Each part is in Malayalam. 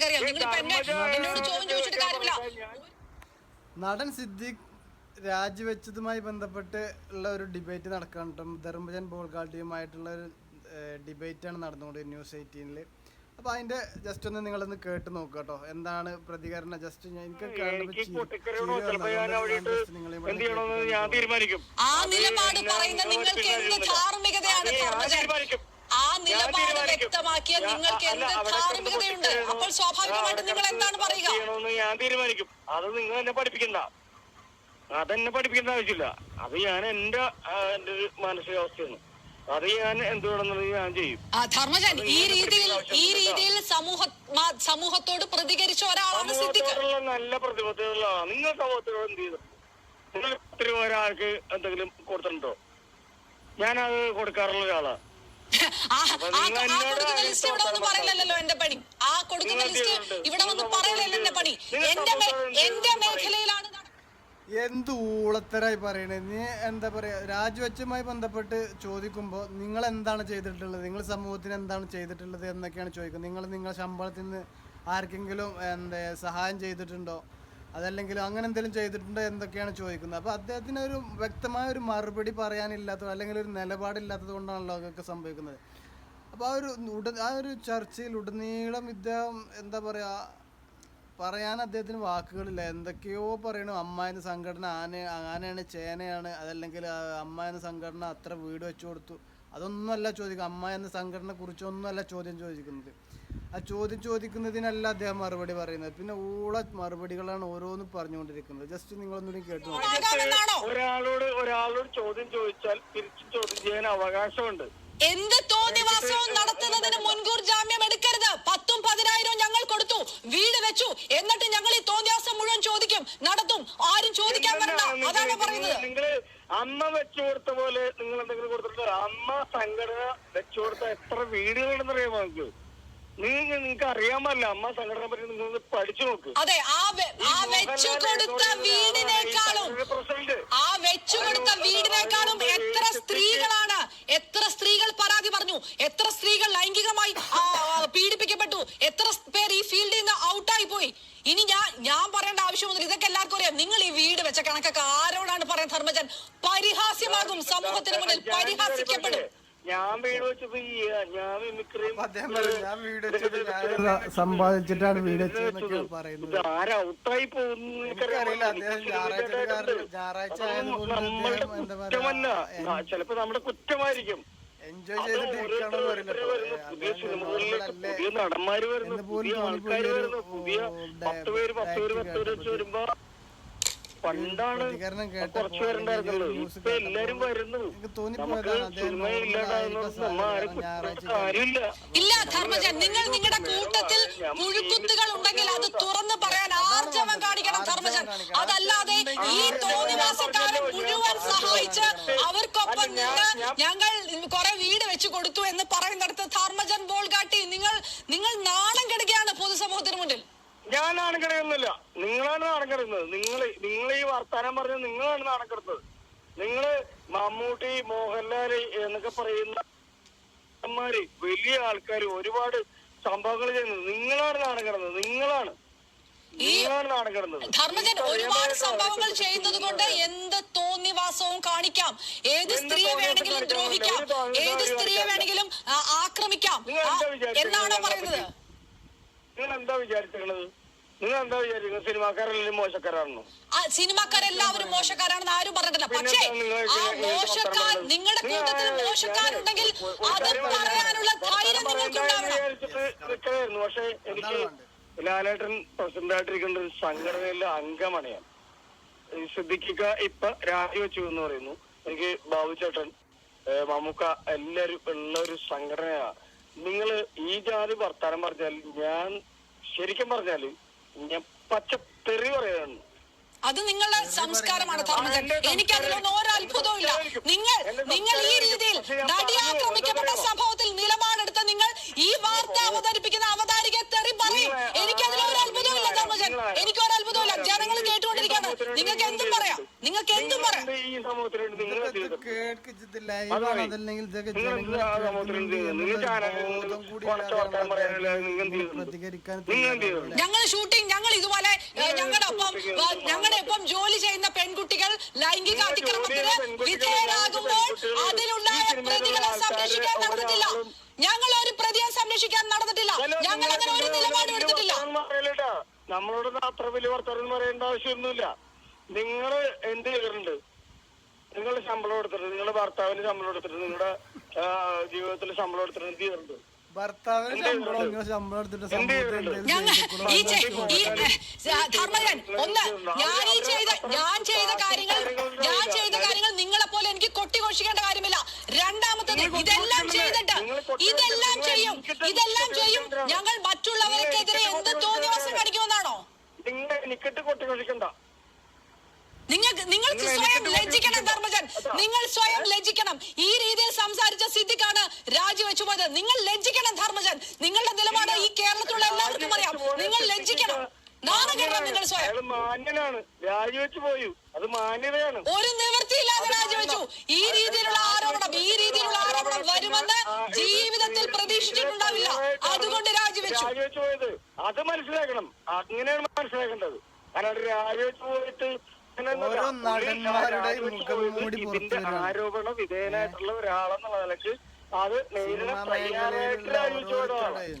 അറിയാം നിങ്ങൾ ഇപ്പൊ എന്നെ എന്നോട് ചോദ്യം ചോദിച്ചിട്ട് കാര്യമില്ല. നടൻ സിദ്ദിഖ് രാജിവെച്ചതുമായി ബന്ധപ്പെട്ട് ഉള്ള ഒരു ഡിബേറ്റ് നടക്കണം ധർമ്മജൻ ബോൾഗാട്ടിയുമായിട്ടുള്ള ഒരു ഡിബേറ്റാണ് നടന്നുകൊണ്ട് ന്യൂസ് എയ്റ്റീനിൽ അപ്പോൾ അതിന്റെ ജസ്റ്റ് ഒന്ന് നിങ്ങളൊന്ന് കേട്ട് നോക്കുക കേട്ടോ. എന്താണ് പ്രതികരണം? ജസ്റ്റ് ഞാൻ എനിക്ക് ആ നിലപാട് പറയുന്ന നിങ്ങൾക്ക് എന്ത്. ധാർമ്മികതയാണ് അത് ഞാൻ ധർമ്മജൻ തീരുമാനിക്കും. ആ ഞാൻ നിലപാട് തീരുമാനിക്കും. വ്യക്തമാക്കിയ ഞാൻ- നിങ്ങൾക്ക് എന്ത് ധാർമ്മികതയുണ്ട് അപ്പോൾ സ്വാഭാവികമായിട്ട് നിങ്ങൾ എന്താണ് പറയുക? ഞാൻ തീരുമാനിക്കും. അത് നിങ്ങൾ എന്നെ പഠിപ്പിക്കണ്ട. അതെന്നെ പഠിപ്പിക്കേണ്ട ആവശ്യമില്ല. അത് ഞാൻ എന്റെ എന്റെ ഒരു മാനസികാവസ്ഥയാണ്. അത് ഞാൻ എന്ത് വേണമെന്നുള്ളത് ഞാൻ ചെയ്യും. ധർമ്മജൻ ഈ രീതിയിൽ ഈ രീതിയിൽ സമൂഹ സമൂഹത്തോട് പ്രതികരിച്ച ഒരാളാണ് സിദ്ധിക്ക് നല്ല പ്രതിബദ്ധതയുള്ള നിങ്ങൾ സമൂഹത്തിനോട് എന്ത് ചെയ്തു? നിങ്ങൾ ഒത്തിരി ഒരാൾക്ക് എന്തെങ്കിലും കൊടുത്തിട്ടുണ്ടോ? ഞാനത് കൊടുക്കാറുള്ള ഒരാളാ ലിസ്റ്റ് ഇവിടെ എന്റെ പണി. ആ കൊടുക്കുന്ന ലിസ്റ്റ്. ഇവിടെ എന്റെ പണി. എന്റെ എന്റെ എന്ത് മേഖലയിലാണ് എന്ത് ഊളത്തരായി പറയണേ? നീ എന്താ പറയാ രാജിവെച്ചുമായി ബന്ധപ്പെട്ട് ചോദിക്കുമ്പോൾ നിങ്ങൾ എന്താണ് ചെയ്തിട്ടുള്ളത്? നിങ്ങൾ സമൂഹത്തിന് എന്താണ് ചെയ്തിട്ടുള്ളത് എന്നൊക്കെയാണ് ചോദിക്കുന്നത്. നിങ്ങൾ നിങ്ങളുടെ ശമ്പളത്തിൽ നിന്ന് ആർക്കെങ്കിലും എന്താ സഹായം ചെയ്തിട്ടുണ്ടോ? അതല്ലെങ്കിൽ അങ്ങനെ എന്തെങ്കിലും ചെയ്തിട്ടുണ്ടോ എന്തൊക്കെയാണ് ചോദിക്കുന്നത്? അപ്പോൾ അദ്ദേഹത്തിന് ഒരു വ്യക്തമായ ഒരു മറുപടി പറയാനില്ലാത്തത് അല്ലെങ്കിൽ ഒരു നിലപാടില്ലാത്തത് കൊണ്ടാണല്ലോ അതൊക്കെ സംഭവിക്കുന്നത്. അപ്പോൾ ആ ഒരു ഉടൻ ആ ഒരു ചർച്ചയിൽ ഉടനീളം ഇദ്ദേഹം എന്താ പറയുക പറയാൻ അദ്ദേഹത്തിന് വാക്കുകളില്ല. എന്തൊക്കെയോ പറയണു. അമ്മ എന്ന സംഘടന ആന ആനയാണ് ചേനയാണ് അതല്ലെങ്കിൽ അമ്മ എന്ന സംഘടന അത്ര വീട് വെച്ചു കൊടുത്തു. അതൊന്നുമല്ല ചോദിക്കുക. അമ്മ എന്ന സംഘടനയെ കുറിച്ചൊന്നുമല്ല ചോദ്യം ചോദിക്കുന്നത്. ആ ചോദ്യം ചോദിക്കുന്നതിനല്ല അദ്ദേഹം മറുപടി പറയുന്നത്. പിന്നെ ഊള മറുപടികളാണ് ഓരോന്നും പറഞ്ഞുകൊണ്ടിരിക്കുന്നത്. ജസ്റ്റ് നിങ്ങളൊന്നുകൂടി കേട്ടു ഒരാളോട് ഒരാളോട് ചോദ്യം ചോദിച്ചാൽ തിരിച്ചു ചോദ്യം ചെയ്യാൻ അവകാശമുണ്ട്. എന്ത് തോന്നിവാസവും നടത്തുന്നതിന് മുൻകൂർ ജാമ്യം എടുക്കരുത്. പത്തും പതിനായിരവും ഞങ്ങൾ കൊടുത്തു. വീട് വെച്ചു. എന്നിട്ട് ഞങ്ങൾ ഈ തോന്നിവാസം മുഴുവൻ ചോദിക്കും. നടത്തും. ആരും ചോദിക്കാൻ വരണ്ട. അതാണ് പറയുന്നത്. നിങ്ങൾ അമ്മ വെച്ചു കൊടുത്ത പോലെ നിങ്ങൾ എന്തെങ്കിലും കൊടുത്തിട്ടുണ്ടോ? അമ്മ സംഘടന വെച്ചു കൊടുത്ത എത്ര വീടുകളുണ്ടെന്ന് അറിയാമോ നിങ്ങൾക്ക് നിങ്ങൾക്ക് നിങ്ങൾക്ക് അറിയാമല്ല അമ്മ സംഘടന പറ്റി നിങ്ങൾ പഠിച്ചു നോക്ക്. അതെ ആ വെ- ആ വെച്ചു കൊടുത്ത വീടിനേക്കാളും ആ വെച്ചു കൊടുത്ത വീടിനേക്കാളും എത്ര സ്ത്രീകളാണ് എത്ര സ്ത്രീകൾ പരാതി പറഞ്ഞു എത്ര സ്ത്രീകൾ ലൈംഗികമായി ആ, ആ, പീഡിപ്പിക്കപ്പെട്ടു എത്ര പേർ ഈ ഫീൽഡിൽ നിന്ന് ഔട്ടായി പോയി ഇനി ഞാൻ ഞാൻ പറയേണ്ട ആവശ്യമൊന്നുമില്ല ഇതൊക്കെ എല്ലാവർക്കും അറിയാം നിങ്ങൾ ഈ വീട് വെച്ച കണക്കൊക്കെ ആരോടാണ് പറയാൻ ധർമ്മജൻ പരിഹാസ്യമാകും സമൂഹത്തിന് മുന്നിൽ പരിഹാസിക്കപ്പെടും ഞാൻ വീട് വെച്ചത് ഈ ഞാൻ മിമിക്രിയും അദ്ദേഹം പറയും, ഞാൻ വീട് വെച്ചത് ഞാൻ സമ്പാദിച്ചിട്ടാണ് വീട് വെച്ചതെന്നൊക്കെയാണ് പറയുന്നത് ഇത് ആരാ ഔട്ടായി പോകുന്നു എനിക്കറിയില്ല അദ്ദേഹം ഞായറാഴ്ചക്കാരൻ ഞായറാഴ്ച പരിഹാസ്യമാകും. സമൂഹത്തിന് മുന്നിൽ പരിഹാസിക്കപ്പെടും. സമ്പാദിച്ചിട്ടാണ് പറയാ പറയുന്നത് ചിലപ്പോ നമ്മുടെ കുറ്റമായിരിക്കും. എൻജോയ് ചെയ്തിട്ട് പുതിയ നടന്മാര് വരുന്നു പുതിയ ഒരു, വരുന്നു പുതിയ പത്ത് പേര് പത്ത് പേര് പത്ത് പേര് വെച്ച് കേട്ടപ്പോൾ വരുമ്പോ പണ്ടാണ് കുറച്ചു പേരുണ്ടായിരുന്നുള്ളൂ ഇപ്പൊ എല്ലാരും വരുന്നു. ഇല്ല ധർമ്മജൻ നിങ്ങൾ നിങ്ങളുടെ കൂട്ടത്തിൽ പുഴുക്കുത്തുകൾ ഉണ്ടെങ്കിൽ അത് തുറന്ന് പറയാൻ ആർജവം കാണിക്കണം ധർമ്മജൻ. അതല്ലാതെ ഈ തോന്നിവാസക്കാരെ മുഴുവൻ സഹായിച്ച് അവർക്കൊപ്പം നിന്ന് ഞങ്ങൾ കുറെ വീട് വെച്ച് കൊടുത്തു എന്ന് പറയുന്നിടത്ത് ധർമ്മജൻ ബോൾഗാട്ടി നിങ്ങൾ നിങ്ങൾ മുന്നിൽ ഞാൻ നാണക്കെടുക്കുന്നില്ല നിങ്ങളാണ് നാണക്കെടുക്കുന്നത് നിങ്ങൾ നിങ്ങൾ ഈ വർത്താനം പറഞ്ഞ നിങ്ങളാണ് നാണക്കെടുത്തത് നിങ്ങൾ മമ്മൂട്ടി മോഹൻലാൽ എന്നൊക്കെ പറയുന്ന വലിയ ആൾക്കാർ ഒരുപാട് സംഭവങ്ങൾ ചെയ്യുന്നത്. നിങ്ങളാണ് നാണക്കെടുന്നത് നിങ്ങളാണ്. നിങ്ങളാണ് നാണക്കെടുന്നത് ധർമ്മജൻ ഒരുപാട് സംഭവങ്ങൾ ചെയ്യുന്നത് കൊണ്ട് എന്ത് തോന്നിവാസവും കാണിക്കാം. ഏത് സ്ത്രീയെ വേണമെങ്കിലും ദ്രോഹിക്കാം. ഏത് സ്ത്രീയെ വേണമെങ്കിലും ആക്രമിക്കാം. വിചാരിച്ചത് എന്നാണോ പറയുന്നത്? നിങ്ങൾ എന്താ വിചാരിച്ചിരുന്നത് നിങ്ങൾ എന്താ വിചാരിക്കുന്നത് സിനിമാക്കാരെല്ലാം സിനിമാക്കാരെല്ലാവരും മോശക്കാരാണെന്ന് ആരും പറഞ്ഞിട്ടില്ല. പക്ഷേ ആ മോശക്കാർ നിങ്ങളുടെ കൂട്ടത്തിൽ മോശക്കാരുണ്ടെങ്കിൽ അത് പറയാനുള്ള ധൈര്യം വർത്തമാനം നിങ്ങൾക്ക് പറയണ്ട എന്ന് ഉണ്ടാവണം വിചാരിച്ചിട്ട് നിൽക്കുകയായിരുന്നു പക്ഷെ എനിക്ക് ലാലേട്ടൻ പ്രസിഡന്റ് ആയിട്ടിരിക്കേണ്ട ഒരു സംഘടനയിലെ അംഗമാണ് ഞാൻ ശ്രദ്ധിക്കുക സിദ്ദിഖിക്ക ഇപ്പൊ രാജിവെച്ചു എന്ന് പറയുന്നു. എനിക്ക് ബാബു ചേട്ടൻ മമ്മൂക്ക എല്ലാരും ഉള്ള ഒരു സംഘടനയാണ്. നിങ്ങൾ ഈ ജാതി വർത്താനം പറഞ്ഞാൽ ഞാൻ ശരിക്കും പറഞ്ഞാൽ ഞാൻ പച്ച തെറി അത് നിങ്ങളുടെ സംസ്കാരമാണ് ധർമ്മജൻ. എനിക്ക് അതിലൊന്നും ഒരു അത്ഭുതവും ഇല്ല. നിങ്ങൾ നിങ്ങൾ ഈ രീതിയിൽ നടി ആക്രമിക്കപ്പെട്ട സംഭവത്തിൽ നിലപാടെടുത്ത് നിങ്ങൾ ഈ വാർത്ത അവതരിപ്പിക്കുന്ന അവതാരിക തെറി പറയും. എനിക്ക് അതിലൊരു അത്ഭുതവും ഇല്ല ധർമ്മജൻ. എനിക്ക് ഒരു അത്ഭുതവും ഇല്ല ജനങ്ങൾ കേട്ടുകൊണ്ടിരിക്കുകയാണ് നിങ്ങൾക്ക് എന്തും പറയാം. നിങ്ങൾക്ക് എന്തും പറയാം. ഈ സമൂഹത്തിന് വേണ്ടി നിങ്ങൾ? ഞങ്ങൾ ഷൂട്ടിംഗ് ഞങ്ങൾ ഇതുപോലെ ഞങ്ങളുടെ ഒപ്പം ഞങ്ങളുടെ ഒപ്പം ജോലി ചെയ്യുന്ന പെൺകുട്ടികൾ ലൈംഗിക അതിക്രമത്തിന് വിധേയരാകുമ്പോൾ അതിലുണ്ടായ പ്രതികളെ സംരക്ഷിക്കാൻ നടന്നിട്ടില്ല ഒരാളും- ഞങ്ങൾ ഒരു പ്രതിയെ സംരക്ഷിക്കാൻ നടന്നിട്ടില്ല അല്ല, ഞങ്ങൾ അങ്ങനെ ഒരു നിങ്ങൾ നിലപാട് വലിയ എടുത്തിട്ടില്ല വർത്തമാനം പറയല്ലേട്ടാ. നമ്മളോട് അത്ര വലിയ വർത്തമാനം പറയേണ്ട ആവശ്യമൊന്നുമില്ല. നിങ്ങൾ എന്ത് ചെയ്തിട്ടുണ്ട്? നിങ്ങൾ ശമ്പളം എടുത്തിട്ടുണ്ട്. നിങ്ങളുടെ ഭർത്താവിന് ശമ്പളം എടുത്തിട്ടുണ്ട്. നിങ്ങളുടെ ജീവിതത്തിൽ ശമ്പളം എടുത്തിട്ട് എന്ത് ചെയ്തിട്ടുണ്ട്? ഭർത്താവിന് ശമ്പളം ശമ്പളം എടുത്തിട്ട് ധർമ്മജൻ ഒന്ന് ഞാൻ ഈ ചെയ്ത ഞാൻ ചെയ്ത കാര്യങ്ങൾ ഞാൻ ചെയ്ത കാര്യങ്ങൾ നിങ്ങളെ പോലെ എനിക്ക് കൊട്ടിഘോഷിക്കേണ്ട കാര്യമില്ല. രണ്ടാമത്തത് ഇതെല്ലാം ചെയ്തിട്ട് ഇതെല്ലാം ചെയ്യും. ഇതെല്ലാം നിങ്ങൾ കൊട്ടി കഴിക്കണ്ട. നിങ്ങൾക്ക് നിങ്ങൾക്ക് സ്വയം ലജ്ജിക്കണം ധർമ്മജൻ. നിങ്ങൾ സ്വയം ലജ്ജിക്കണം. ഈ രീതിയിൽ സംസാരിച്ച സിദ്ധിക്കാണ് രാജിവെച്ചു പോയത് നിങ്ങൾ ലജ്ജിക്കണം ധർമ്മജൻ. നിങ്ങളുടെ നിലപാട് ഈ കേരളത്തിലുള്ള എല്ലാവർക്കും അറിയാം. നിങ്ങൾ ലജ്ജിക്കണം. ഒരു നിവൃത്തിയില്ലാതെ രാജിവെച്ചു ഈ രീതിയിലുള്ള ആരോപണം ഈ രീതിയിലുള്ള ആരോപണം വരുമെന്ന് ജീവിതത്തിൽ പ്രതീക്ഷിച്ചിട്ടുണ്ടാവില്ല. അതുകൊണ്ട് രാജിവെച്ചു അത് മനസ്സിലാക്കണം. അങ്ങനെയാണ് മനസ്സിലാക്കേണ്ടത്. ഇതിന്റെ ആരോപണം വിധേയനായിട്ടുള്ള ഒരാളെന്നുള്ള നിലയ്ക്ക്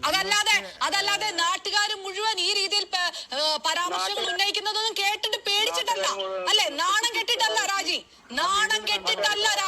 അതല്ലാതെ അതല്ലാതെ നാട്ടുകാർ മുഴുവൻ ഈ രീതിയിൽ പരാമർശങ്ങൾ ഉന്നയിക്കുന്നതൊന്നും കേട്ടിട്ട് പേടിച്ചിട്ടല്ല. അല്ലെ? നാണം കെട്ടിട്ടല്ല രാജി. നാണം കെട്ടിട്ടല്ല രാജി